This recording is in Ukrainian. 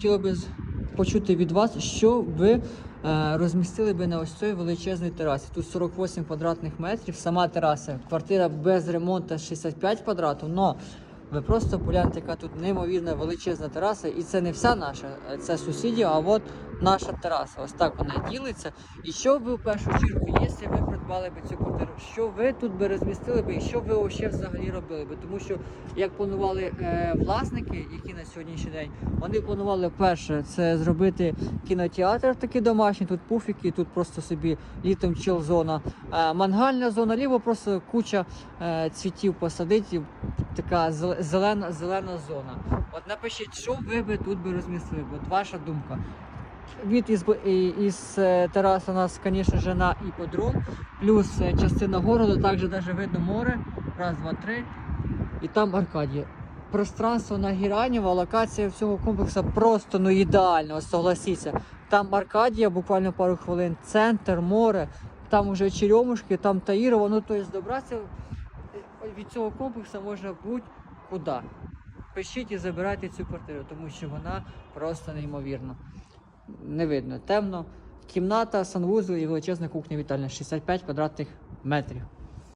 Хотіла би почути від вас, що ви е, розмістили би на ось цій величезній терасі. Тут 48 квадратних метрів, сама тераса, квартира без ремонту 65 квадратів, но ви просто погляньте, яка тут неймовірна величезна тераса, і це не вся наша, е, це сусідів, а от наша тераса. Ось так вона ділиться. І що ви в першу чергу, якщо ви придбали би цю квартиру, що ви тут би розмістили би і що ви вообще взагалі робили би? Тому що як планували е, власники, які на сьогоднішній день, вони планували перше це зробити кінотеатр такий домашній, тут пуфіки, тут просто собі літом чил-зона, е, мангальна зона, либо просто куча е, цвітів посадити, така зелена, зелена зона. От напишіть, що ви би тут би розмістили, от ваша думка. Від із, із е, тераси у нас, звісно ж, на іподром, плюс е, частина городу, також навіть видно море. Раз, два, три. І там Аркадія. Пространство на Гіранєва, локація всього комплексу просто ну ідеальна, ось согласіться. Там Аркадія, буквально пару хвилин, центр, море, там уже Черемушки, там Таїрово. Ну тобто добратися від цього комплексу можна будь-куди. Пишіть і забирайте цю квартиру, тому що вона просто неймовірна. Не видно, темно. Кімната, санвузол і величезна кухня вітальня 65 квадратних метрів.